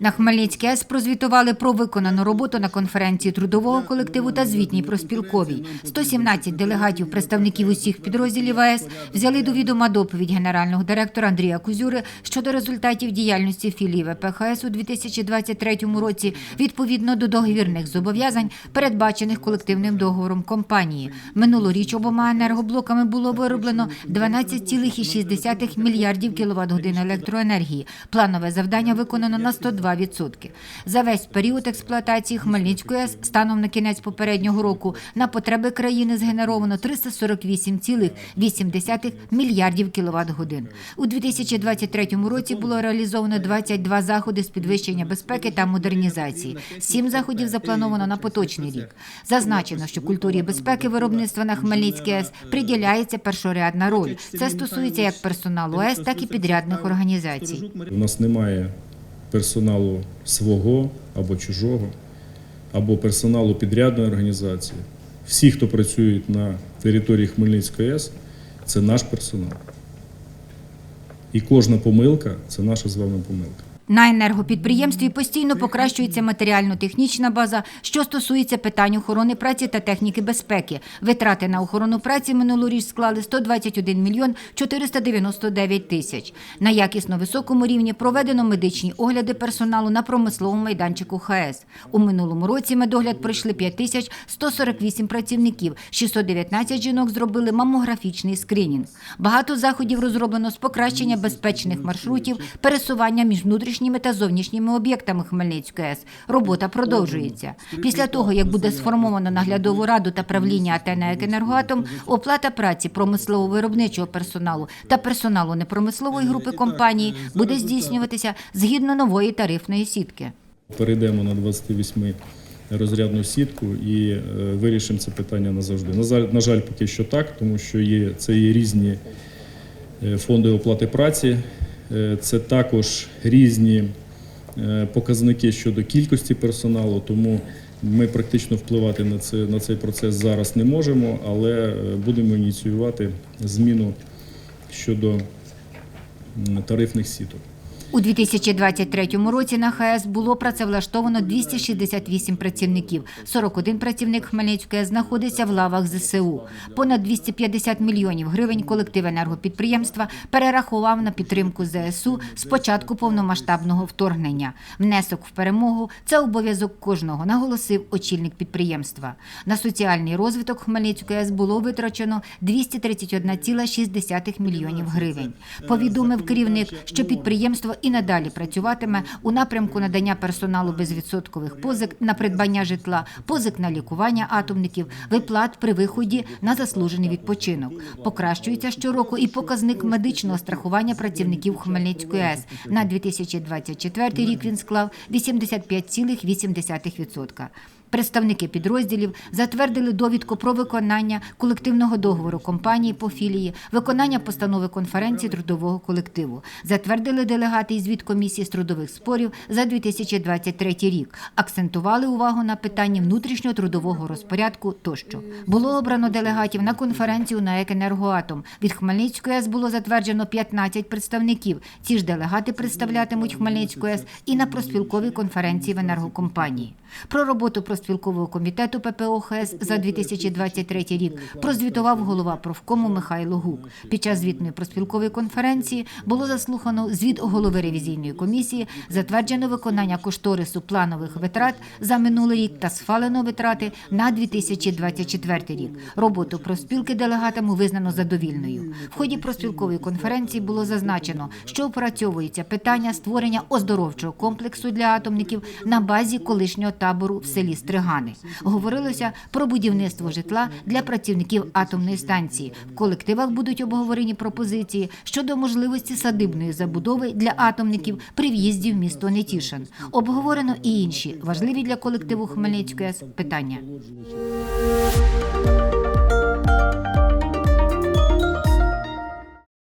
На Хмельницькій АЕС прозвітували про виконану роботу на конференції трудового колективу та звітній проспілковій. 117 делегатів, представників усіх підрозділів АЕС, взяли до відома доповідь генерального директора Андрія Кузюри щодо результатів діяльності філії ВПХС у 2023 році відповідно до договірних зобов'язань, передбачених колективним договором компанії. Минулоріч обома енергоблоками було вироблено 12,6 мільярдів кіловат годин електроенергії. Планове завдання виконано на 102%. За весь період експлуатації Хмельницької АЕС станом на кінець попереднього року на потреби країни згенеровано 348,8 мільярдів кіловат годин. У 2023 році було реалізовано 22 заходи з підвищення безпеки та модернізації. Сім заходів заплановано на поточний рік. Зазначено, що культурі безпеки виробництва на Хмельницькій АЕС приділяється першорядна роль. Це стосується як персоналу АЕС, так і підрядних організацій. У нас немає персоналу свого або чужого, або персоналу підрядної організації. Всі, хто працюють на території Хмельницької АЕС, це наш персонал. І кожна помилка це наша з вами помилка. На енергопідприємстві постійно покращується матеріально-технічна база, що стосується питань охорони праці та техніки безпеки. Витрати на охорону праці минулоріч склали 121 мільйон 499 тисяч. На якісно високому рівні проведено медичні огляди персоналу на промисловому майданчику ХАЕС. У минулому році медогляд пройшли 5148 працівників, 619 жінок зробили мамографічний скринінг. Багато заходів розроблено з покращення безпечних маршрутів, пересування між внутрішніми та зовнішніми об'єктами Хмельницької АЕС. Робота продовжується. Після того, як буде сформовано наглядову раду та правління АТ «НАЕК Енергоатом», оплата праці промислово-виробничого персоналу та персоналу непромислової групи компанії буде здійснюватися згідно нової тарифної сітки. Перейдемо на 28 розрядну сітку і е, вирішимо це питання назавжди. На жаль, на жаль, поки що так, тому що є, це є різні е, фонди оплати праці, е, це також різні е, показники щодо кількості персоналу, тому ми практично впливати на, це, на цей процес зараз не можемо, але е, будемо ініціювати зміну щодо тарифних сіток. У 2023 році на ХАЕС було працевлаштовано 268 працівників. 41 працівник Хмельницької знаходиться в лавах ЗСУ. Понад 250 мільйонів гривень колектив енергопідприємства перерахував на підтримку ЗСУ з початку повномасштабного вторгнення. Внесок в перемогу це обов'язок кожного, наголосив очільник підприємства. На соціальний розвиток Хмельницької АЕС було витрачено 231,6 мільйонів гривень. Повідомив керівник, що підприємство і надалі працюватиме у напрямку надання персоналу безвідсоткових позик на придбання житла, позик на лікування атомників, виплат при виході на заслужений відпочинок. Покращується щороку і показник медичного страхування працівників Хмельницької АЕС. На 2024 рік він склав 85,8%. Представники підрозділів затвердили довідку про виконання колективного договору компанії по філії, виконання постанови конференції трудового колективу. Затвердили делегати із комісії з трудових спорів за 2023 рік. Акцентували увагу на питанні внутрішнього трудового розпорядку тощо. Було обрано делегатів на конференцію на «Екенергоатом». Від Хмельницької АЕС було затверджено 15 представників. Ці ж делегати представлятимуть Хмельницьку АЕС і на проспілковій конференції в енергокомпанії. Про роботу проспілкового комітету ППО ХС за 2023 рік прозвітував голова профкому Михайло Гук. Під час звітної проспілкової конференції було заслухано звіт голови ревізійної комісії, затверджено виконання кошторису планових витрат за минулий рік та схвалено витрати на 2024 рік. Роботу проспілки делегатами визнано задовільною. В ході проспілкової конференції було зазначено, що опрацьовується питання створення оздоровчого комплексу для атомників на базі колишнього табору в селі Стригани. Говорилося про будівництво житла для працівників атомної станції. В колективах будуть обговорені пропозиції щодо можливості садибної забудови для атомників при в'їзді в місто Нетішин. Обговорено і інші важливі для колективу Хмельницької питання.